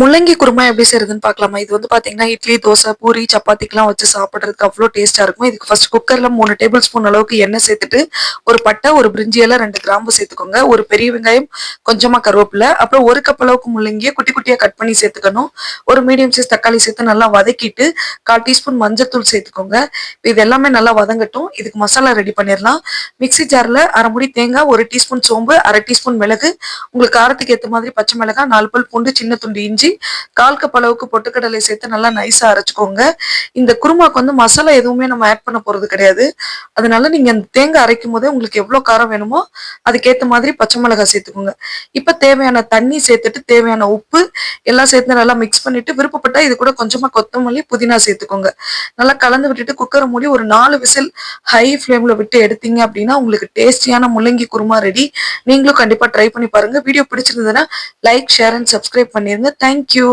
முள்ளங்கி குருமா எப்படி செய்யறதுன்னு பார்க்கலாமா? இது வந்து பாத்தீங்கன்னா இட்லி தோசை பூரி சப்பாத்திக்கெல்லாம் வச்சு சாப்பிட்றதுக்கு அவ்வளோ டேஸ்டா இருக்கும்? இதுக்கு ஃபர்ஸ்ட் குக்கர்ல மூணு டேபிள் ஸ்பூன் அளவுக்கு எண்ணெய் சேர்த்துட்டு ஒரு பட்டை ஒரு பிரிஞ்சி எல்லாம் ரெண்டு கிராம்பு சேர்த்துக்கோங்க. ஒரு பெரிய வெங்காயம் கொஞ்சமா கருவேப்பிலை அப்புறம் ஒரு கப் அளவுக்கு முள்ளங்கியை குட்டி குட்டியா கட் பண்ணி சேர்த்துக்கணும். ஒரு மீடியம் சைஸ் தக்காளி சேர்த்து நல்லா வதக்கிட்டு கால் டீஸ்பூன் மஞ்சத்தூள் சேர்த்துக்கோங்க. இது எல்லாமே நல்லா வதங்கட்டும். இதுக்கு மசாலா ரெடி பண்ணிடலாம். மிக்ஸி ஜார்ல அரை முடி தேங்காய் ஒரு டீஸ்பூன் சோம்பு அரை டீஸ்பூன் மிளகு உங்களுக்கு காரத்துக்கு ஏற்ற மாதிரி பச்சை மிளகாய் நாலு பல் பூண்டு சின்ன துண்டு இஞ்சி கால் கப் அளவுக்கு பொட்டுக்கடலை சேர்த்து நல்லா நைஸாக அரைச்சுக்கோங்க. இந்த குருமாக்கு வந்து மசாலா எதுவுமே நம்ம ஆட் பண்ண போறது கிடையாது. அதனால நீங்க அந்த தேங்காய் அரைக்கும் போதே உங்களுக்கு எவ்வளவு காரம் வேணுமோ அதுக்கேற்ற மாதிரி பச்சை மிளகாய் சேர்த்துக்கோங்க. இப்ப தேவையான தண்ணி சேர்த்துட்டு தேவையான உப்பு எல்லாம் சேர்த்து நல்லா மிக்ஸ் பண்ணிட்டு விருப்பப்பட்டா இது கூட கொஞ்சமா கொத்தமல்லி புதினா சேர்த்துக்கோங்க. நல்லா கலந்து விட்டுட்டு குக்கரை மூடி ஒரு நாலு விசில் ஹை ஃப்ளேம்ல விட்டு எடுத்தீங்க அப்படின்னா உங்களுக்கு டேஸ்டியான முள்ளங்கி குருமா ரெடி நீங்களும் கண்டிப்பா ட்ரை பண்ணி பாருங்க. வீடியோ பிடிச்சிருந்ததுன்னா லைக் ஷேர் அண்ட் சப்ஸ்கிரைப் பண்ணிருங்க. Thank you